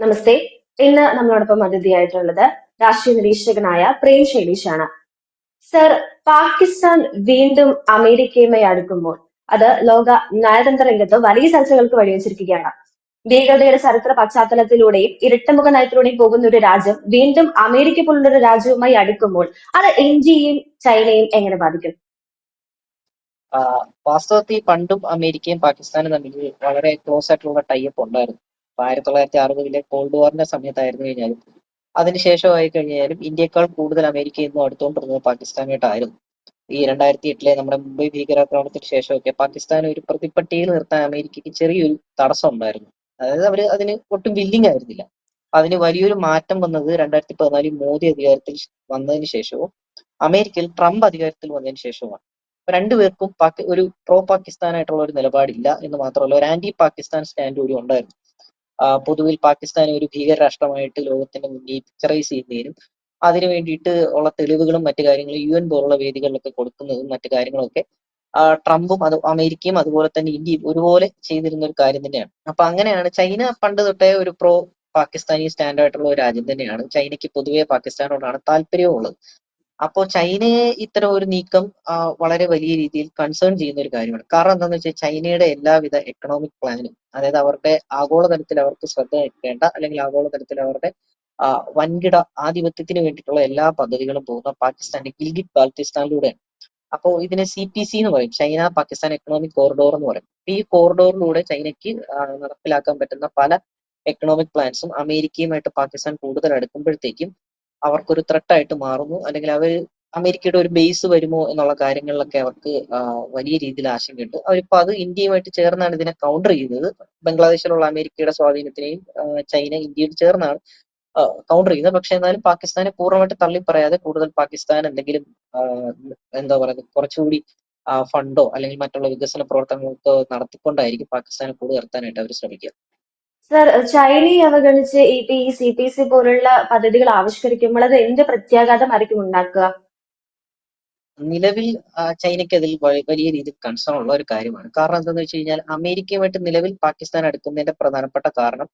നമസ്തേ. ഇന്ന് നമ്മളോടൊപ്പം അതിഥിയായിട്ടുള്ളത് രാഷ്ട്രീയ നിരീക്ഷകനായ പ്രേം ശൈലീഷാണ്. സർ പാകിസ്ഥാൻ വീണ്ടും അമേരിക്കയുമായി അടുക്കുമ്പോൾ അത് ലോക നയതന്ത്ര രംഗത്ത് വലിയ ചർച്ചകൾക്ക് വഴിവെച്ചിരിക്കുകയാണ് ഭീകരതയുടെ ചരിത്ര പശ്ചാത്തലത്തിലൂടെയും ഇരട്ടമുഖ നയത്തിലൂടെയും പോകുന്ന ഒരു രാജ്യം വീണ്ടും അമേരിക്ക പോലുള്ള ഒരു രാജ്യവുമായി അടുക്കുമ്പോൾ അത് ഇന്ത്യയും ചൈനയും എങ്ങനെ ബാധിക്കും? വാസ്തവത്തിൽ പണ്ടും അമേരിക്കയും പാകിസ്ഥാനും തമ്മിൽ വളരെ ക്ലോസ് ആയിട്ടുള്ള ടൈപ്പ് ഉണ്ടായിരുന്നു. അപ്പൊ ആയിരത്തി തൊള്ളായിരത്തി അറുപതിലെ കോൾഡ് വാറിന്റെ സമയത്തായിരുന്നു കഴിഞ്ഞാലും അതിനുശേഷമായി കഴിഞ്ഞാലും ഇന്ത്യയെക്കാൾ കൂടുതൽ അമേരിക്ക ഇന്നും അടുത്തുകൊണ്ടിരുന്നത് പാകിസ്ഥാനായിട്ടായിരുന്നു ഈ രണ്ടായിരത്തി എട്ടിലെ നമ്മുടെ മുംബൈ ഭീകരാക്രമണത്തിന് ശേഷമൊക്കെ പാകിസ്ഥാൻ ഒരു പ്രതിപ്പട്ടിയിൽ നിർത്താൻ അമേരിക്കയ്ക്ക് ചെറിയൊരു തടസ്സം ഉണ്ടായിരുന്നു. അതായത് അവർ അതിന് ഒട്ടും വില്ലിങ് ആയിരുന്നില്ല. അതിന് വലിയൊരു മാറ്റം വന്നത് രണ്ടായിരത്തി പതിനാലിൽ മോദി അധികാരത്തിൽ വന്നതിന് ശേഷവും അമേരിക്കയിൽ ട്രംപ് അധികാരത്തിൽ വന്നതിന് ശേഷവുമാണ്. രണ്ടുപേർക്കും ഒരു പ്രോ പാകിസ്ഥാൻ ആയിട്ടുള്ള ഒരു നിലപാടില്ല എന്ന് മാത്രമല്ല ഒരു ആന്റി പാകിസ്ഥാൻ സ്റ്റാൻഡ് കൂടി ഉണ്ടായിരുന്നു. പൊതുവിൽ പാകിസ്ഥാനെ ഒരു ഭീകര രാഷ്ട്രമായിട്ട് ലോകത്തിന്റെ മുന്നിൽ പിക്ചറൈസ് ചെയ്യുന്നതിനും അതിനു വേണ്ടിയിട്ട് ഉള്ള തെളിവുകളും മറ്റു കാര്യങ്ങളും യു എൻ പോലുള്ള വേദികളിലൊക്കെ കൊടുക്കുന്നതും മറ്റു കാര്യങ്ങളൊക്കെ ട്രംപും അത് അമേരിക്കയും അതുപോലെ തന്നെ ഇന്ത്യയും ഒരുപോലെ ചെയ്തിരുന്ന ഒരു കാര്യം തന്നെയാണ്. അപ്പൊ അങ്ങനെയാണ് ചൈന പണ്ട് തൊട്ടേ ഒരു പ്രോ പാകിസ്ഥാനി സ്റ്റാൻഡ് ആയിട്ടുള്ള ഒരു രാജ്യം തന്നെയാണ്. ചൈനയ്ക്ക് പൊതുവെ പാകിസ്ഥാനോടാണ് താല്പര്യവും ഉള്ളത് അപ്പോൾ ചൈനയെ ഇത്തരം ഒരു നീക്കം വളരെ വലിയ രീതിയിൽ കൺസേൺ ചെയ്യുന്ന ഒരു കാര്യമാണ്. കാരണം എന്താണെന്ന് വെച്ചാൽ ചൈനയുടെ എല്ലാവിധ എക്കണോമിക് പ്ലാനും അതായത് അവരുടെ ആഗോളതലത്തിൽ അവർക്ക് ശ്രദ്ധ വെക്കേണ്ട അല്ലെങ്കിൽ ആഗോളതലത്തിൽ അവരുടെ വൻകിട ആധിപത്യത്തിന് വേണ്ടിയിട്ടുള്ള എല്ലാ പദ്ധതികളും പോകുന്ന പാകിസ്ഥാന്റെ ഗിൽഗിറ്റ് ബാൽത്തിസ്ഥാനിലൂടെയാണ് അപ്പോൾ ഇതിനെ സി പി സി എന്ന് പറയും. ചൈന പാകിസ്ഥാൻ എക്കണോമിക് കോറിഡോർ എന്ന് പറയും. ഈ കോറിഡോറിലൂടെ ചൈനയ്ക്ക് നടപ്പിലാക്കാൻ പറ്റുന്ന പല എക്കണോമിക് പ്ലാൻസും അമേരിക്കയുമായിട്ട് പാകിസ്ഥാൻ കൂടുതൽ അടുക്കുമ്പോഴത്തേക്കും അവർക്കൊരു ത്രെട്ടായിട്ട് മാറുന്നു. അല്ലെങ്കിൽ അവർ അമേരിക്കയുടെ ഒരു ബേസ് വരുമോ എന്നുള്ള കാര്യങ്ങളിലൊക്കെ അവർക്ക് വലിയ രീതിയിൽ ആശങ്കയുണ്ട്. അവരിപ്പോൾ അത് ഇന്ത്യയുമായിട്ട് ചേർന്നാണ് ഇതിനെ കൗണ്ടർ ചെയ്യുന്നത്. ബംഗ്ലാദേശിലുള്ള അമേരിക്കയുടെ സ്വാധീനത്തിനെയും ചൈന ഇന്ത്യയിൽ ചേർന്നാണ് കൗണ്ടർ ചെയ്യുന്നത്. പക്ഷെ എന്നാലും പാകിസ്ഥാനെ പൂർണമായിട്ട് തള്ളി പറയാതെ കൂടുതൽ പാകിസ്ഥാൻ എന്തെങ്കിലും എന്താ പറയുക കുറച്ചുകൂടി ഫണ്ടോ അല്ലെങ്കിൽ മറ്റുള്ള വികസന പ്രവർത്തനങ്ങളൊക്കെ നടത്തിക്കൊണ്ടായിരിക്കും പാകിസ്ഥാനെ കൂടുതൽ ഇറത്താനായിട്ട് അവർ ശ്രമിക്കുക. സർ ചൈനയെ അവഗണിച്ച് ഇപ്പൊ ഈ സി പി സി പോലുള്ള പദ്ധതികൾ ആവിഷ്കരിക്കുമ്പോൾ അത് എന്ത് പ്രത്യാഘാതമായിരിക്കും ഉണ്ടാക്കുക? നിലവിൽ ചൈനയ്ക്ക് അതിൽ വലിയ രീതിയിൽ കൺസേൺ ഉള്ള ഒരു കാര്യമാണ്. കാരണം എന്താണെന്ന് വെച്ച് കഴിഞ്ഞാൽ അമേരിക്കയുമായിട്ട് നിലവിൽ പാകിസ്ഥാൻ അടുക്കുന്നതിന്റെ പ്രധാനപ്പെട്ട കാരണം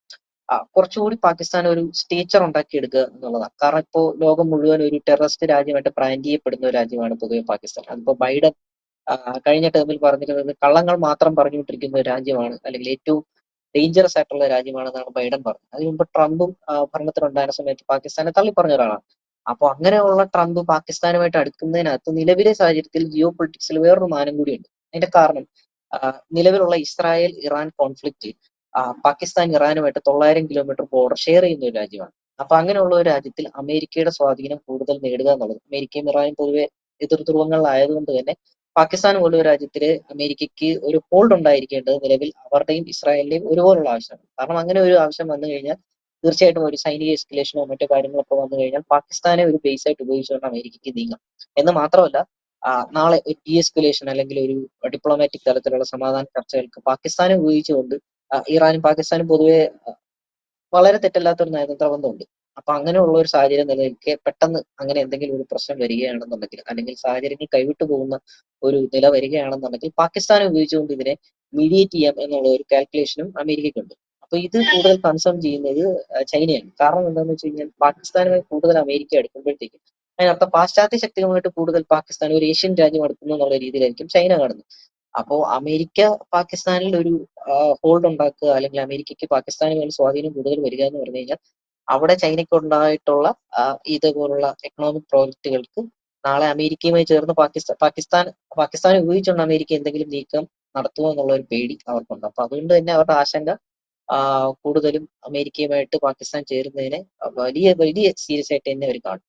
കുറച്ചുകൂടി പാകിസ്ഥാൻ ഒരു സ്റ്റേച്ചർ ഉണ്ടാക്കിയെടുക്കുക എന്നുള്ളതാണ്. കാരണം ഇപ്പോൾ ലോകം മുഴുവൻ ഒരു ടെററിസ്റ്റ് രാജ്യമായിട്ട് ബ്രാൻഡ് ചെയ്യപ്പെടുന്ന ഒരു രാജ്യമാണ് പൊതുവെ പാകിസ്ഥാൻ. അതിപ്പോ ബൈഡൻ കഴിഞ്ഞ ടേമിൽ പറഞ്ഞിരുന്നത് കള്ളങ്ങൾ മാത്രം പറഞ്ഞുകൊണ്ടിരിക്കുന്ന ഒരു രാജ്യമാണ്. അല്ലെങ്കിൽ ഏറ്റവും ഡേഞ്ചറസ് ആയിട്ടുള്ള രാജ്യമാണെന്നാണ് ബൈഡൻ പറഞ്ഞത്. അതിന് മുമ്പ് ട്രംപും ഭരണത്തിലുണ്ടായിരുന്ന സമയത്ത് പാകിസ്ഥാനെ തള്ളിപ്പറഞ്ഞ ഒരാളാണ്. അപ്പോൾ അങ്ങനെയുള്ള ട്രംപ് പാകിസ്ഥാനുമായിട്ട് അടുക്കുന്നതിനകത്ത് നിലവിലെ സാഹചര്യത്തിൽ ജിയോ പൊളിറ്റിക്സിൽ വേറൊരു മാനം കൂടിയുണ്ട്. അതിന്റെ കാരണം നിലവിലുള്ള ഇസ്രായേൽ ഇറാൻ കോൺഫ്ലിക്റ്റ് പാകിസ്ഥാൻ ഇറാനുമായിട്ട് തൊള്ളായിരം കിലോമീറ്റർ ബോർഡർ ഷെയർ ചെയ്യുന്ന ഒരു രാജ്യമാണ്. അപ്പൊ അങ്ങനെയുള്ള ഒരു രാജ്യത്തിൽ അമേരിക്കയുടെ സ്വാധീനം കൂടുതൽ നേടുക എന്നുള്ളത് അമേരിക്കയും ഇറാനും പൊതുവെ എതിർ ധ്രുവങ്ങളിലായതുകൊണ്ട് തന്നെ പാകിസ്ഥാൻ പോലുള്ള രാജ്യത്തിൽ അമേരിക്കയ്ക്ക് ഒരു ഹോൾഡ് ഉണ്ടായിരിക്കേണ്ടത് നിലവിൽ അവരുടെയും ഇസ്രായേലിന്റെയും ഒരുപോലുള്ള ആവശ്യമാണ്. കാരണം അങ്ങനെ ഒരു ആവശ്യം വന്നു കഴിഞ്ഞാൽ തീർച്ചയായിട്ടും ഒരു സൈനിക എസ്കലേഷനോ മറ്റു കാര്യങ്ങളൊക്കെ വന്നു കഴിഞ്ഞാൽ പാകിസ്ഥാനെ ഒരു ബേസ് ആയിട്ട് ഉപയോഗിച്ചുകൊണ്ട് അമേരിക്കയ്ക്ക് നീങ്ങാം എന്ന് മാത്രമല്ല നാളെ ഒരു ഡി എസ്കലേഷൻ അല്ലെങ്കിൽ ഒരു ഡിപ്ലോമാറ്റിക് തലത്തിലുള്ള സമാധാന ചർച്ചകൾക്ക് പാകിസ്ഥാനെ ഉപയോഗിച്ചുകൊണ്ട് ഇറാനും പാകിസ്ഥാനും പൊതുവെ വളരെ തെറ്റല്ലാത്ത ഒരു നയതന്ത്ര ബന്ധമുണ്ട് അപ്പൊ അങ്ങനെയുള്ള ഒരു സാഹചര്യം നിലനിൽക്കെ പെട്ടെന്ന് അങ്ങനെ എന്തെങ്കിലും ഒരു പ്രശ്നം വരികയാണെന്നുണ്ടെങ്കിൽ അല്ലെങ്കിൽ സാഹചര്യങ്ങൾ കൈവിട്ടു പോകുന്ന ഒരു നില വരികയാണെന്നുണ്ടെങ്കിൽ പാകിസ്ഥാനെ ഉപയോഗിച്ചുകൊണ്ട് ഇതിനെ മീഡിയേറ്റ് ചെയ്യാം എന്നുള്ള ഒരു കാൽക്കുലേഷനും അമേരിക്കയ്ക്കുണ്ട് അപ്പൊ ഇത് കൂടുതൽ കൺസേൺ ചെയ്യുന്നത് ചൈനയാണ്. കാരണം എന്താണെന്ന് വെച്ച് കഴിഞ്ഞാൽ പാകിസ്ഥാനുമായി കൂടുതൽ അമേരിക്ക എടുക്കുമ്പോഴത്തേക്കും അതിനർത്ഥം പാശ്ചാത്യ ശക്തികളുമായിട്ട് കൂടുതൽ പാകിസ്ഥാൻ ഒരു ഏഷ്യൻ രാജ്യം എടുക്കുന്നു എന്നുള്ള രീതിയിലായിരിക്കും ചൈന കാണുന്നത്. അപ്പോൾ അമേരിക്ക പാകിസ്ഥാനിൽ ഒരു ഹോൾഡ് ഉണ്ടാക്കുക അല്ലെങ്കിൽ അമേരിക്കയ്ക്ക് പാകിസ്ഥാനുമായി സ്വാധീനം കൂടുതൽ വരിക എന്ന് പറഞ്ഞു കഴിഞ്ഞാൽ അവിടെ ചൈനയ്ക്ക് ഉണ്ടായിട്ടുള്ള ഇതുപോലുള്ള എക്കണോമിക് പ്രോജക്റ്റുകൾക്ക് നാളെ അമേരിക്കയുമായി ചേർന്ന് പാകിസ്ഥാൻ പാകിസ്ഥാൻ പാകിസ്ഥാനെ ഉപയോഗിച്ചുകൊണ്ട് അമേരിക്ക എന്തെങ്കിലും നീക്കം നടത്തുമോ എന്നുള്ള ഒരു പേടി അവർക്കുണ്ട്. അപ്പൊ അതുകൊണ്ട് തന്നെ അവരുടെ ആശങ്ക കൂടുതലും അമേരിക്കയുമായിട്ട് പാകിസ്ഥാൻ ചേരുന്നതിനെ വലിയ വലിയ സീരിയസ് ആയിട്ട് തന്നെ അവർ കാണും.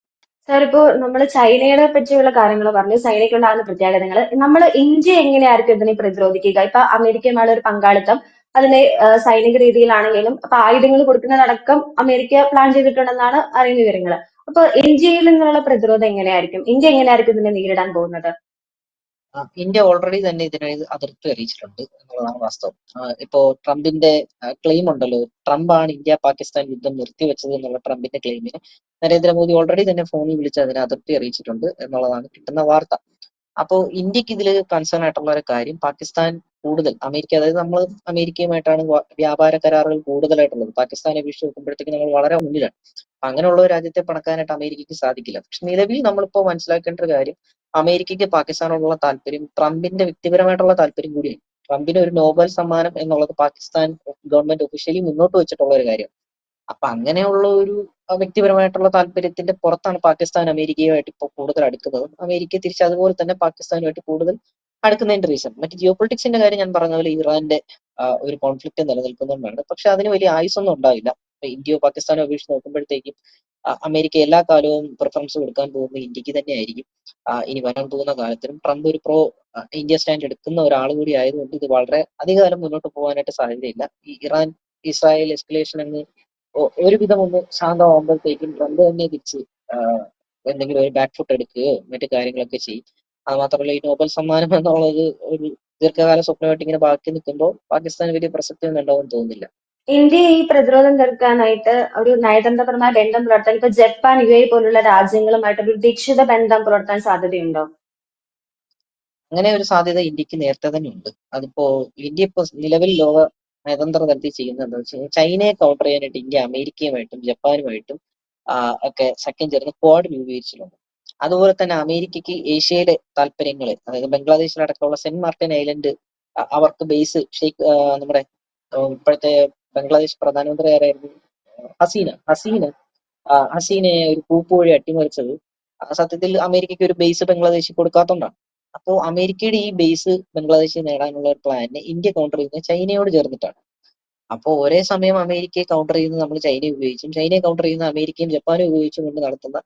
സാർ ഇപ്പോ നമ്മൾ ചൈനയെ പറ്റിയുള്ള കാര്യങ്ങൾ പറഞ്ഞു. ചൈനയ്ക്കുണ്ടാകുന്ന പ്രത്യാഘാതങ്ങൾ നമ്മൾ ഇന്ത്യ എങ്ങനെയായിരിക്കും ഇതിനെ പ്രതിരോധിക്കുക? ഇപ്പൊ അമേരിക്കയുമായുള്ള ഒരു പങ്കാളിത്തം അതിനെ സൈനിക രീതിയിലാണെങ്കിലും അപ്പൊ ആയുധങ്ങൾ കൊടുക്കുന്നതടക്കം അമേരിക്ക പ്ലാൻ ചെയ്തിട്ടുണ്ടെന്നാണ് അറിയുന്ന വിവരങ്ങൾ അപ്പൊ ഇന്ത്യയിൽ നിന്നുള്ള പ്രതിരോധം എങ്ങനെയായിരിക്കും? ഇന്ത്യ എങ്ങനെയായിരിക്കും ഇതിനെ നേരിടാൻ പോകുന്നത്? ഇന്ത്യ ഓൾറെഡി തന്നെ ഇതിനെ അതിർത്തി അറിയിച്ചിട്ടുണ്ട് എന്നുള്ളതാണ് വാസ്തവം. ഇപ്പോ ട്രംപിന്റെ ക്ലെയിം ഉണ്ടല്ലോ. ട്രംപ് ആണ് ഇന്ത്യ പാകിസ്ഥാൻ യുദ്ധം നിർത്തിവെച്ചത് എന്നുള്ള ട്രംപിന്റെ ക്ലെയിമിന് നരേന്ദ്രമോദി ഓൾറെഡി തന്നെ ഫോണിൽ വിളിച്ച് അതിനെ അതിർത്തി അറിയിച്ചിട്ടുണ്ട് എന്നുള്ളതാണ് കിട്ടുന്ന വാർത്ത. അപ്പോൾ ഇന്ത്യയ്ക്ക് ഇതിൽ കൺസേൺ ആയിട്ടുള്ള ഒരു കാര്യം പാകിസ്ഥാൻ കൂടുതൽ. അമേരിക്ക അതായത് നമ്മൾ അമേരിക്കയുമായിട്ടാണ് വ്യാപാര കരാറുകൾ കൂടുതലായിട്ടുള്ളത്. പാകിസ്ഥാനെ അപേക്ഷിച്ച് നോക്കുമ്പോഴത്തേക്ക് നമ്മൾ വളരെ മുന്നിലാണ്. അങ്ങനെയുള്ള രാജ്യത്തെ പണക്കാനായിട്ട് അമേരിക്കയ്ക്ക് സാധിക്കില്ല. പക്ഷെ നിലവിൽ നമ്മളിപ്പോ മനസ്സിലാക്കേണ്ട ഒരു കാര്യം അമേരിക്കയ്ക്ക് പാകിസ്ഥാനോടുള്ള താല്പര്യം ട്രംപിന്റെ വ്യക്തിപരമായിട്ടുള്ള താല്പര്യം കൂടിയാണ്. ട്രംപിന് ഒരു നോബൽ സമ്മാനം എന്നുള്ളത് പാകിസ്ഥാൻ ഗവൺമെന്റ് ഒഫീഷ്യലി മുന്നോട്ട് വെച്ചിട്ടുള്ള ഒരു കാര്യം അപ്പൊ അങ്ങനെയുള്ള ഒരു വ്യക്തിപരമായിട്ടുള്ള താല്പര്യത്തിന്റെ പുറത്താണ് പാകിസ്ഥാൻ അമേരിക്കയുമായിട്ട് ഇപ്പോൾ കൂടുതൽ അടുക്കുന്നത്. അമേരിക്ക തിരിച്ച് അതുപോലെ തന്നെ പാകിസ്ഥാനുമായിട്ട് കൂടുതൽ അടുക്കുന്നതിന്റെ റീസൺ മറ്റ് ജിയോ പൊളിറ്റിക്സിന്റെ കാര്യം ഞാൻ പറഞ്ഞ പോലെ ഇറാന്റെ ഒരു കോൺഫ്ലിക്റ്റ് നിലനിൽക്കുന്നുണ്ടാണ് പക്ഷെ അതിന് വലിയ ആയുസൊന്നും ഉണ്ടാവില്ല. ഇന്ത്യയോ പാകിസ്ഥാനോ അപേക്ഷിച്ച് നോക്കുമ്പോഴത്തേക്കും അമേരിക്ക എല്ലാ കാലവും പ്രിഫറൻസ് കൊടുക്കാൻ പോകുന്നത് ഇന്ത്യയ്ക്ക് തന്നെയായിരിക്കും. ഇനി വരാൻ പോകുന്ന കാലത്തിലും ട്രംപ് ഒരു പ്രോ ഇന്ത്യ സ്റ്റാൻഡ് എടുക്കുന്ന ഒരാൾ കൂടി ആയതുകൊണ്ട് ഇത് വളരെ അധികകാലം മുന്നോട്ട് പോകാനായിട്ട് സാധ്യതയില്ല. ഈ ഇറാൻ ഇസ്രായേൽ എസ്കലേഷൻ അങ്ങ് ഒരുവിധം ഒന്ന് ശാന്തമാകുമ്പോഴത്തേക്കും ട്രംപ് തന്നെ തിരിച്ച് എന്തെങ്കിലും ഒരു ബാക്ക് ഫുട്ട് എടുക്കുകയോ മറ്റു കാര്യങ്ങളൊക്കെ ചെയ്യും. അത് മാത്രമല്ല ഈ നോബൽ സമ്മാനം എന്നുള്ളത് ഒരു ദീർഘകാല സ്വപ്നമായിട്ട് ഇങ്ങനെ ബാക്കി നിൽക്കുമ്പോൾ പാകിസ്ഥാന് വലിയ പ്രസക്തി ഒന്നും ഉണ്ടാവും തോന്നുന്നില്ല. ഇന്ത്യ ഈ പ്രതിരോധം തീർക്കാനായിട്ട് ഒരു നയതന്ത്രപരമായ ബന്ധം പുലർത്താൻ ഇപ്പൊ ജപ്പാൻ യു എ പോലുള്ള രാജ്യങ്ങളുമായിട്ട് ഒരു ദീക്ഷിത ബന്ധം പുലർത്താൻ സാധ്യതയുണ്ടോ? അങ്ങനെ ഒരു സാധ്യത ഇന്ത്യയ്ക്ക് നേരത്തെ തന്നെ ഉണ്ട്. അതിപ്പോ ഇന്ത്യ ഇപ്പോ നിലവിൽ ലോക നയതന്ത്ര തലത്തിൽ ചെയ്യുന്നത് എന്താ വെച്ച് കഴിഞ്ഞാൽ ചൈനയെ കൗണ്ടർ ചെയ്യാനായിട്ട് ഇന്ത്യ അമേരിക്കയുമായിട്ടും ജപ്പാനുമായിട്ടും ഒക്കെ സഖ്യം ചേർന്ന് ക്വാഡ് രൂപീകരിച്ചിട്ടുണ്ട്. അതുപോലെ തന്നെ അമേരിക്കയ്ക്ക് ഏഷ്യയിലെ താല്പര്യങ്ങൾ അതായത് ബംഗ്ലാദേശിലടക്കമുള്ള സെന്റ് മാർട്ടിൻ ഐലൻഡ് അവർക്ക് ബേസ് ഷെയ്ഖ് നമ്മുടെ ഇപ്പോഴത്തെ ബംഗ്ലാദേശ് പ്രധാനമന്ത്രി ആരായിരുന്നു? ഹസീന ഹസീന ഹസീനെ ഒരു കൂപ്പ് വഴി അട്ടിമറിച്ചത്. സത്യത്തിൽ അമേരിക്കയ്ക്ക് ഒരു ബേസ് ബംഗ്ലാദേശിൽ കൊടുക്കാത്തതുകൊണ്ടാണ്. അപ്പോൾ അമേരിക്കയുടെ ഈ ബേസ് ബംഗ്ലാദേശിൽ നേടാനുള്ള ഒരു പ്ലാനിനെ ഇന്ത്യ കൗണ്ടർ ചെയ്യുന്നത് ചൈനയോട് ചേർന്നിട്ടാണ്. അപ്പോൾ ഒരേ സമയം അമേരിക്കയെ കൗണ്ടർ ചെയ്യുന്നത് നമ്മൾ ചൈനയെ ഉപയോഗിച്ചും ചൈനയെ കൗണ്ടർ ചെയ്യുന്ന അമേരിക്കയും ജപ്പാനും ഉപയോഗിച്ചും കൊണ്ട് നടത്തുന്ന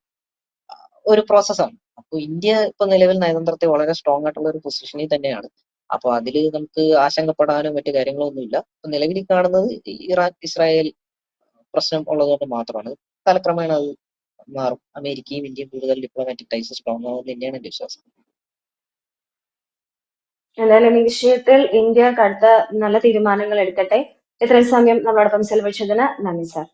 ഒരു പ്രോസസ്സാണ് അപ്പോൾ ഇന്ത്യ ഇപ്പൊ നിലവിൽ നയതന്ത്രത്തെ വളരെ സ്ട്രോങ് ആയിട്ടുള്ള ഒരു പൊസിഷനിൽ തന്നെയാണ്. അപ്പോൾ അതിൽ നമുക്ക് ആശങ്കപ്പെടാനോ മറ്റു കാര്യങ്ങളൊന്നുമില്ല. ഇപ്പൊ നിലവിൽ കാണുന്നത് ഇറാൻ ഇസ്രായേൽ പ്രശ്നം ഉള്ളതുകൊണ്ട് മാത്രമാണ്. കാലക്രമേണ അത് മാറും. അമേരിക്കയും ഇന്ത്യയും കൂടുതൽ ഡിപ്ലോമാറ്റിക് ടൈസ് സ്ട്രോങ് ആവും തന്നെയാണ് എന്റെ വിശ്വാസം. എന്തായാലും ഈ വിഷയത്തിൽ ഇന്ത്യ കടുത്ത നല്ല തീരുമാനങ്ങൾ എടുക്കട്ടെ. ഇത്രയും സമയം നമ്മളോടൊപ്പം ചെലവഴിച്ചതിന് നന്ദി സാർ.